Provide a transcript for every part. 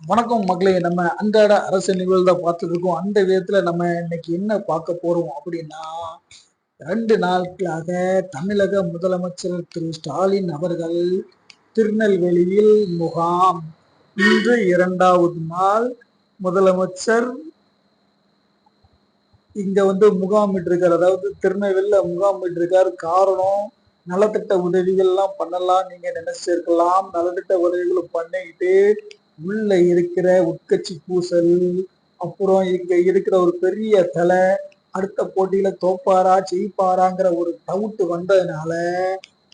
வணக்கம் மகளே நம்ம அன்றாட அரசு நிகழ்வுல பார்த்துட்டு இருக்கோம். அந்த விதத்துல நம்ம இன்னைக்கு என்ன பார்க்க போறோம் அப்படின்னா ரெண்டு நாட்களாக தமிழக முதலமைச்சர் திரு ஸ்டாலின் அவர்கள் திருநெல்வேலியில் முகாம். இன்று இரண்டாவது நாள் முதலமைச்சர் இங்க வந்து முகாமிட்டிருக்கார் அதாவது திருநெல்வேலியில முகாமிட்டிருக்கார் காரணம் நலத்திட்ட உதவிகள்லாம் பண்ணலாம். நீங்க நினைச்சிருக்கலாம். நலத்திட்ட உதவிகளும் பண்ணிக்கிட்டு உள்ள இருக்கிற உட்கட்சி பூசல் அப்புறம் இங்க இருக்கிற ஒரு பெரிய தலை அடுத்த போட்டியில தோப்பாரா ஜெயிப்பாராங்கிற ஒரு டவுட் வந்ததுனால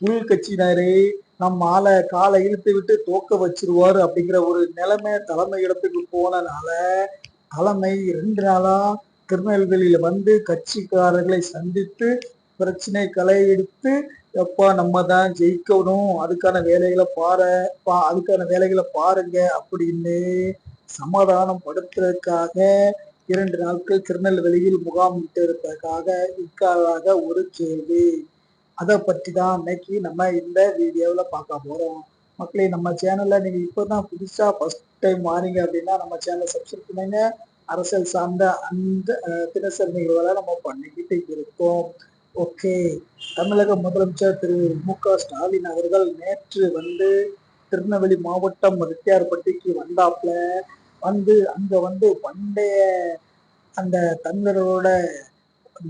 உள்கட்சியினரே நம்ம ஆளை காலை இழுத்து விட்டு தோக்க வச்சிருவாரு அப்படிங்கிற ஒரு நிலைமை தலைமை இடத்துக்கு போனனால தலைமை ரெண்டு நாளா திருநெல்வேலியில வந்து கட்சிக்காரர்களை சந்தித்து பிரச்சனை களை எடுத்து எப்பா நம்ம தான் ஜெயிக்கணும். அதுக்கான வேலைகளை பாரு. பா அதுக்கான வேலைகளை பாருங்க அப்படின்னு சமாதானம் படுத்துறதுக்காக இரண்டு நாட்கள் திருநெல்வேலியில் முகாமிட்டு இருப்பதற்காக இருக்காக ஒரு கேள்வி. அதை பற்றி தான் இன்னைக்கு நம்ம இந்த வீடியோவில் பார்க்க போகிறோம் மக்களே நம்ம சேனலில் நீங்கள் இப்போ தான் புதுசாக ஃபஸ்ட் டைம் வாரீங்க அப்படின்னா நம்ம சேனலை சப்ஸ்கிரைப் பண்ணுங்க. அரசியல் சார்ந்த அந்த தினசரி நிகழ்வுகளை நம்ம பண்ணிக்கிட்டு இருக்கோம். ஓகே. தமிழக முதலமைச்சர் திரு. மு. க. ஸ்டாலின் அவர்கள் நேற்று வந்து திருநெல்வேலி மாவட்டம் ரெட்டியார்பட்டிக்கு வந்தாப்புல வந்து அங்க வந்து பண்டைய அந்த தமிழரோட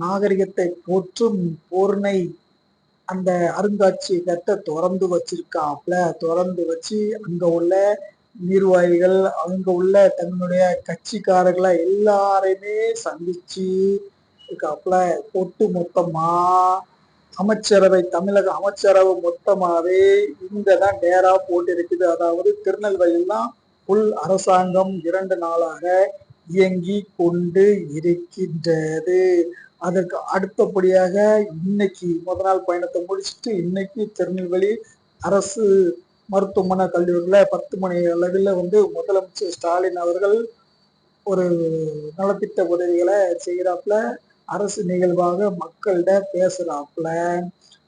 நாகரிகத்தை போற்றும் போர்னை அந்த அருங்காட்சியகத்தை திறந்து வச்சிருக்காப்ல திறந்து வச்சு அங்க உள்ள நிர்வாகிகள் அங்க உள்ள தன்னுடைய கட்சிக்காரர்களை எல்லாரையுமே சந்திச்சு இருக்காப்புல ஒட்டு மொத்தமா அமைச்சரவை தமிழக அமைச்சரவை மொத்தமாவே இங்க தான் டேரா போட்டு இருக்குது அதாவது திருநெல்வேலியில் தான் புல் அரசாங்கம் இரண்டு நாளாக இயங்கி கொண்டு இருக்கின்றது. அதற்கு அடுத்தபடியாக இன்னைக்கு முத நாள் பயணத்தை முடிச்சுட்டு இன்னைக்கு திருநெல்வேலி அரசு மருத்துவமனை கல்லூரியில பத்து மணி அளவில் வந்து முதலமைச்சர் ஸ்டாலின் அவர்கள் ஒரு நலத்திட்ட உதவிகளை செய்கிறாப்புல அரசு நிகழ்வாக மக்கள்கிட்ட பேசுறாப்புல.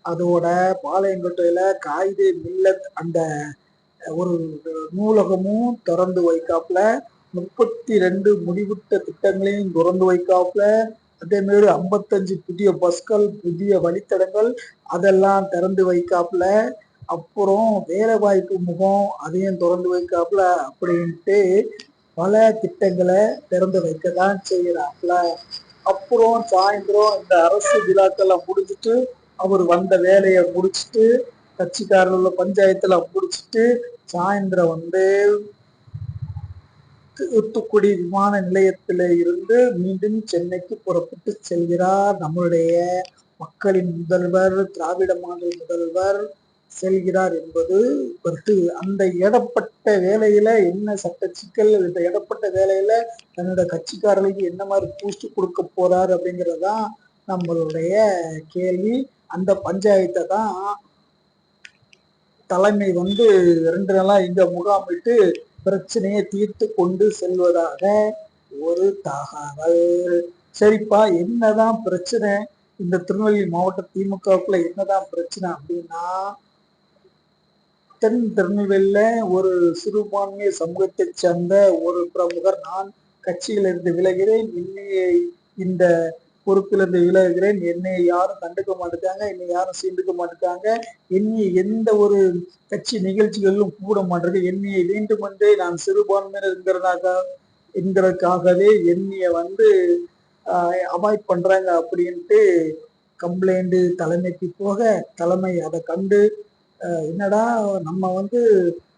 அதோட பாளையங்கோட்டையில காயிதே மில்லத் அந்த ஒரு நூலகமும் திறந்து வைக்காப்புல. முப்பத்தி ரெண்டு முடிவுட்ட திட்டங்களையும் திறந்து வைக்காப்புல. அதே மாதிரி ஐம்பத்தஞ்சு புதிய பஸ்கள் புதிய வழித்தடங்கள் அதெல்லாம் திறந்து வைக்காப்புல. அப்புறம் வேலை வாய்ப்பு முகம் அதையும் திறந்து வைக்காப்புல அப்படின்ட்டு பல திட்டங்களை திறந்து வைக்க தான் செய்யறாப்புல. அப்புறம் சாயந்தரம் இந்த அரசு விழாக்களை முடிஞ்சிட்டு அவர் வந்த வேலையை முடிச்சுட்டு கட்சிக்காரர்கள் பஞ்சாயத்துல முடிச்சுட்டு சாயந்தரம் வந்து தூத்துக்குடி விமான நிலையத்தில இருந்து மீண்டும் சென்னைக்கு புறப்பட்டு செல்கிறார் நம்மளுடைய மக்களின் முதல்வர் திராவிட மாநில முதல்வர். செல்கிறார் என்பது கருத்து அந்த இடப்பட்ட வேலையில என்ன சட்ட சிக்கல் இந்த இடப்பட்ட வேலையில தன்னோட கட்சிக்காரர்களுக்கு என்ன மாதிரி பூஸ்ட் கொடுக்க போறாரு அப்படிங்கறதுதான் நம்மளுடைய கேள்வி. அந்த பஞ்சாயத்தை தான் தலைமை வந்து ரெண்டு நாளா இங்க முகாமிட்டு பிரச்சனையை தீர்த்து கொண்டு செல்வதாக ஒரு தகவல். சரிப்பா என்னதான் பிரச்சனை? இந்த திருநெல்வேலி மாவட்ட திமுகவுக்குள்ள என்னதான் பிரச்சனை அப்படின்னா தென் திருநெல்வேலியில ஒரு சிறுபான்மை சமூகத்தை சேர்ந்த ஒரு பிரமுகர் நான் கட்சியிலிருந்து விலகிறேன். என்னையை இந்த பொறுப்பிலிருந்து விலகுகிறேன் என்னை யாரும் கண்டுக்க மாட்டேங்காங்க என்னை யாரும் சீண்டுக்க மாட்டேங்காங்க என்னை எந்த ஒரு கட்சி நிகழ்ச்சிகளிலும் கூட மாட்டேங்க என்னையை வேண்டுமென்றே நான் சிறுபான்மையினர் என்கிறதாக என்கிறதுக்காகவே என்னைய வந்து அவாய்ட் பண்றாங்க அப்படின்ட்டு கம்ப்ளைண்ட் தலைமைக்கு போக தலைமை அதை கண்டு என்னடா நம்ம வந்து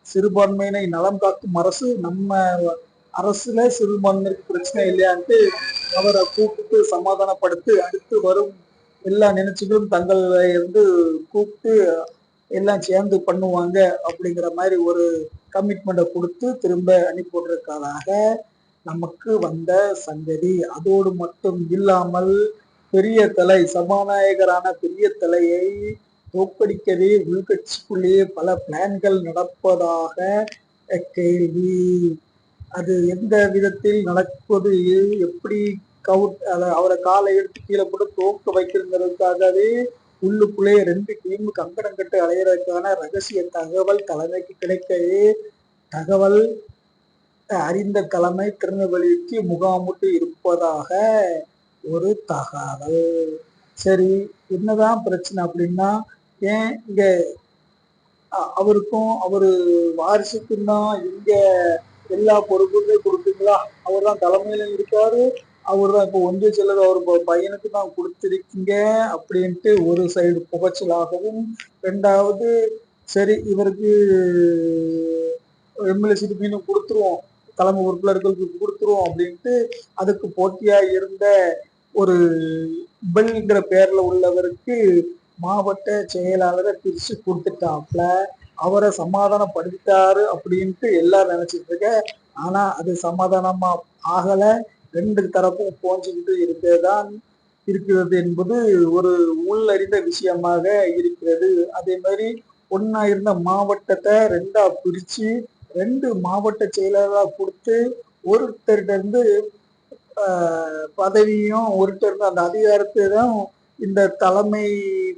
சிறுபான்மையினை நலம் காக்கும் அரசு நம்ம அரசுல சிறுபான்மைக்கு பிரச்சனை இல்லையான்ட்டு அவரை கூப்பிட்டு சமாதானப்படுத்தி அடுத்து வரும் எல்லா நினைச்சுகளும் தங்களை வந்து கூப்பிட்டு எல்லாம் சேர்ந்து பண்ணுவாங்க அப்படிங்கிற மாதிரி ஒரு கமிட்மெண்ட்டை கொடுத்து திரும்ப அனுப்பிவிடுறதுக்காக நமக்கு வந்த சங்கதி. அதோடு மட்டும் இல்லாமல் பெரிய தலை சபாநாயகரான பெரிய தலையை தோற்கடிக்கவே உள்கட்சிக்குள்ளேயே பல பிளான்கள் நடப்பதாக கேள்வி. அது எந்த விதத்தில் நடப்பது? எப்படி கவுட் அவரை காலை எடுத்து கீழே போட்டு தோக்க வைக்கிறதுக்காகவே உள்ளுக்குள்ளே ரெண்டு டீம் கங்கடம் கட்டு அலையிறதுக்கான ரகசிய தகவல் தலைமைக்கு கிடைக்கவே தகவல் அறிந்த தலைமை திருநெல்வேலிக்கு முகாமிட்டு இருப்பதாக ஒரு தகவல். சரி என்னதான் பிரச்சனை அப்படின்னா ஏன் இங்க அவருக்கும் அவரு வாரிசுக்கும் தான் இங்க எல்லா பொறுப்புமே கொடுத்தீங்களா? அவர் தான் தலைமையில இருக்காரு. அவர் தான் இப்போ ஒன்றிய செயலர் அவர் பையனுக்கு தான் கொடுத்துருக்கீங்க அப்படின்ட்டு ஒரு சைடு புகைச்சலாகவும் ரெண்டாவது சரி இவருக்கு எம்எல்ஏ சீட்டு மீண்டும் கொடுத்துருவோம். தலைமை உறுப்பினர்களுக்கு கொடுத்துருவோம் அப்படின்ட்டு அதுக்கு போட்டியா இருந்த ஒரு பெல்ங்கிற பேர்ல உள்ளவருக்கு மாவட்ட செயலாளரை பிரிச்சு கொடுத்துட்டாப்ல. அவரை சமாதானப்படுத்திட்டாரு அப்படின்ட்டு எல்லாரும் நினைச்சிட்டு இருக்க. ஆனா அது சமாதானமா ஆகல. ரெண்டு தரப்பும் போஞ்சுக்கிட்டு இருக்கதான் இருக்கிறது என்பது ஒரு உள்ளறிந்த விஷயமாக இருக்கிறது. அதே மாதிரி ஒன்னா இருந்த மாவட்டத்தை ரெண்டா பிரிச்சு ரெண்டு மாவட்ட செயலாளராக கொடுத்து ஒருத்தர்கிட்ட இருந்து பதவியும் ஒருத்தர் அந்த அதிகாரத்தை தான் இந்த தலைமை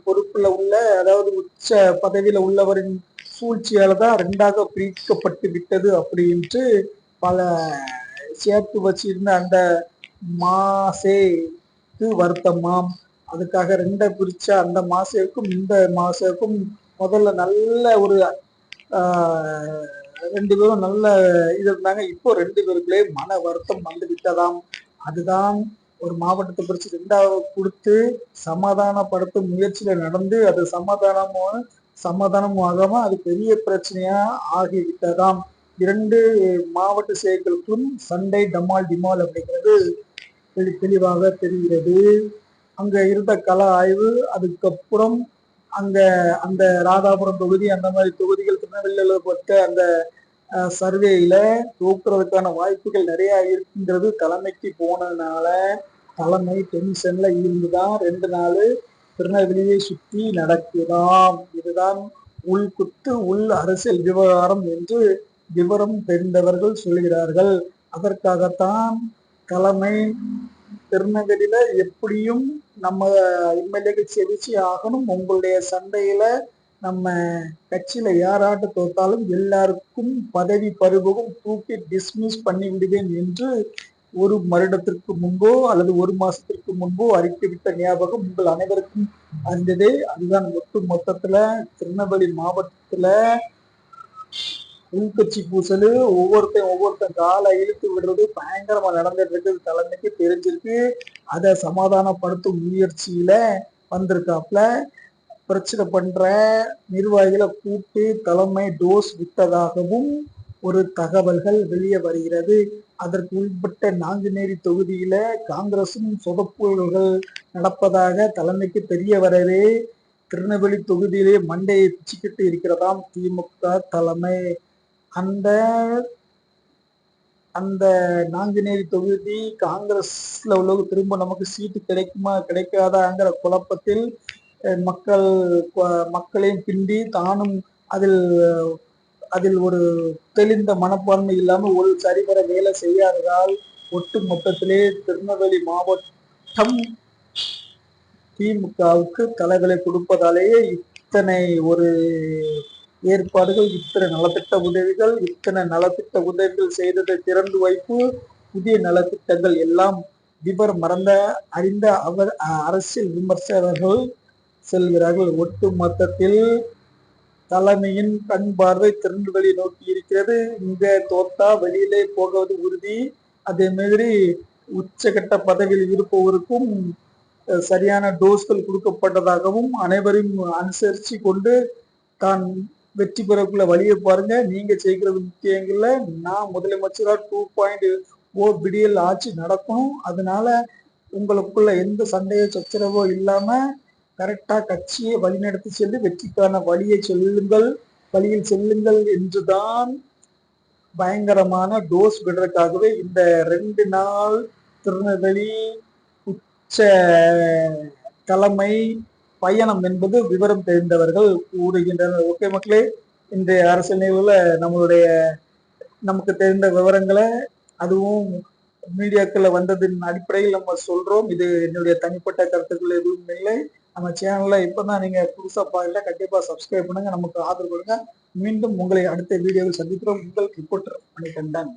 பொறுப்புல உள்ள அதாவது உச்ச பதவியில உள்ளவரின் சூழ்ச்சியால தான் ரெண்டாக பிரிக்கப்பட்டு விட்டது அப்படின்ட்டு பல சேர்த்து வச்சிருந்த அந்த மாசேக்கு வருத்தமாம். அதுக்காக ரெண்டை பிரிச்ச அந்த மாசேக்கும் இந்த மாசேக்கும் முதல்ல நல்ல ஒரு ரெண்டு பேரும் நல்ல இது இருந்தாங்க. இப்போ ரெண்டு பேருக்குள்ளே மன வருத்தம் வந்து விட்டதாம். அதுதான் ஒரு மாவட்டத்தை பிரிச்சு ரெண்டாவது கொடுத்து சமாதானப்படுத்தும் முயற்சியில நடந்து அது சமாதானமும் சமாதானமாகாம அது பெரிய பிரச்சனையா ஆகிவிட்டதாம். இரண்டு மாவட்ட செயல்களுக்கும் சண்டை டமால் டிமால் அப்படிங்கிறது தெளிவாக தெரிகிறது. அங்க இருந்த கல ஆய்வு அதுக்கப்புறம் அங்க அந்த ராதாபுரம் தொகுதி அந்த மாதிரி தொகுதிகள் திருநெல்வேலியில் பட்ட அந்த சர்வேயில தூக்குறதுக்கான வாய்ப்புகள் நிறைய இருக்குங்கிறது தலைமைக்கு போனதுனால தலைமை டென்ஷன்ல இருந்துதான் ரெண்டு நாள் திருநெல்வேலியை சுற்றி நடக்கிறோம் இதுதான் உள்குத்து உள் அரசியல் விவகாரம் என்று விவரம் தெரிந்தவர்கள் சொல்கிறார்கள். அதற்காகத்தான் தலைமை திருநெல்வேலியில எப்படியும் நம்ம எம்எல்ஏக்கு செவிச்சு ஆகணும். உங்களுடைய சண்டையில நம்ம கட்சியில யாராட்டு தோத்தாலும் எல்லாருக்கும் பதவி பருவகம் தூக்கி டிஸ்மிஸ் பண்ணி விடுவேன் என்று ஒரு வருடத்திற்கு முன்போ அல்லது ஒரு மாசத்திற்கு முன்போ அறிக்கைவிட்ட ஞாபகம் உங்கள் அனைவருக்கும் அறிந்ததே. அதுதான் ஒட்டு மொத்தத்துல திருநெல்வேலி மாவட்டத்துல உள்கட்சி பூசலு ஒவ்வொருத்தன் ஒவ்வொருத்தன் காலை இழுத்து விடுறது பயங்கரமா நடந்துட்டு இருக்குது. தலைமைக்கு தெரிஞ்சிருக்கு. அதை சமாதானப்படுத்தும் முயற்சியில வந்திருக்காப்ல பிரச்சனை பண்ற நிர்வாகிகளை கூப்பிட்டு தலைமை டோஸ் விட்டதாகவும் ஒரு தகவல்கள் வெளியே வருகிறது. அதற்கு உட்பட்ட நாங்குநேரி தொகுதியில காங்கிரசும் சொதப்புகள் நடப்பதாக தலைமைக்கு தெரிய வரவே திருநெல்வேலி தொகுதியிலே மண்டையை பிச்சுக்கிட்டு இருக்கிறதாம் திமுக தலைமை. அந்த அந்த நாங்குநேரி தொகுதி காங்கிரஸ்ல உள்ளவங்க திரும்ப நமக்கு சீட்டு கிடைக்குமா கிடைக்காதாங்கிற குழப்பத்தில் அஹ், மக்கள் மக்களையும் பிண்டி தானும் அதில் அதில் ஒரு தெளிந்த மனப்பான்மை இல்லாமல் ஒரு சரிவர வேலை செய்யாததால் ஒட்டு மொத்தத்திலே திருநெல்வேலி மாவட்டம் திமுகவுக்கு தலைகளை கொடுப்பதாலேயே இத்தனை ஒரு ஏற்பாடுகள் இத்தனை நலத்திட்ட உதவிகள் இத்தனை நலத்திட்ட உதவிகள் செய்ததை திறந்து வைப்பு புதிய நலத்திட்டங்கள் எல்லாம் விவர் மறந்த அறிந்த அவர் அஹ், அரசியல் விமர்சகர்கள் செல்கிறார்கள். ஒட்டு மொத்தத்தில் தலைமையின் கண் பார்வை திருநெல்வேலி நோக்கி இருக்கிறது. இங்க தோத்தா வெளியிலே போவது உறுதி. அதே மாதிரி உச்சகட்ட பதவியில் இருப்பவருக்கும் சரியான டோஸ்கள் கொடுக்கப்பட்டதாகவும் அனைவரையும் அனுசரித்து கொண்டு தான் வெற்றி பெறக்குள்ள வழியை பாருங்க. நீங்க செய்கிறது முக்கியங்கள்ல நான் முதலமைச்சரா டூ பாயிண்ட் ஓ பிடிஎல் ஆட்சி நடக்கணும். அதனால உங்களுக்குள்ள எந்த சண்டையோ சச்சரவோ இல்லாம கரெக்டாக கட்சியை வழிநடத்தி சென்று வெற்றிக்கான வழியை செல்லுங்கள் வழியில் செல்லுங்கள் என்றுதான் பயங்கரமான டோஸ் விடுறதுக்காகவே இந்த ரெண்டு நாள் திருநெல்வேலி உச்ச தலைமை பயணம் என்பது விவரம் தெரிந்தவர்கள் கூறுகின்றனர். ஓகே மக்களே இன்றைய அரசியல் நிகழ்வில் நம்மளுடைய நமக்கு தெரிந்த விவரங்களை அதுவும் மீடியாக்களை வந்ததின் அடிப்படையில் நம்ம சொல்றோம். இது என்னுடைய தனிப்பட்ட கருத்துக்கள் எதுவும் இல்லை. நம்ம சேனல்ல இப்பதான் நீங்க புதுசா பாருங்க கண்டிப்பா சப்ஸ்கிரைப் பண்ணுங்க நமக்கு ஆதரவு கொடுங்க. மீண்டும் உங்களை அடுத்த வீடியோவில் சந்திக்கிறோம். உங்கள் ரிப்போர்ட்டர் மணிகண்டன்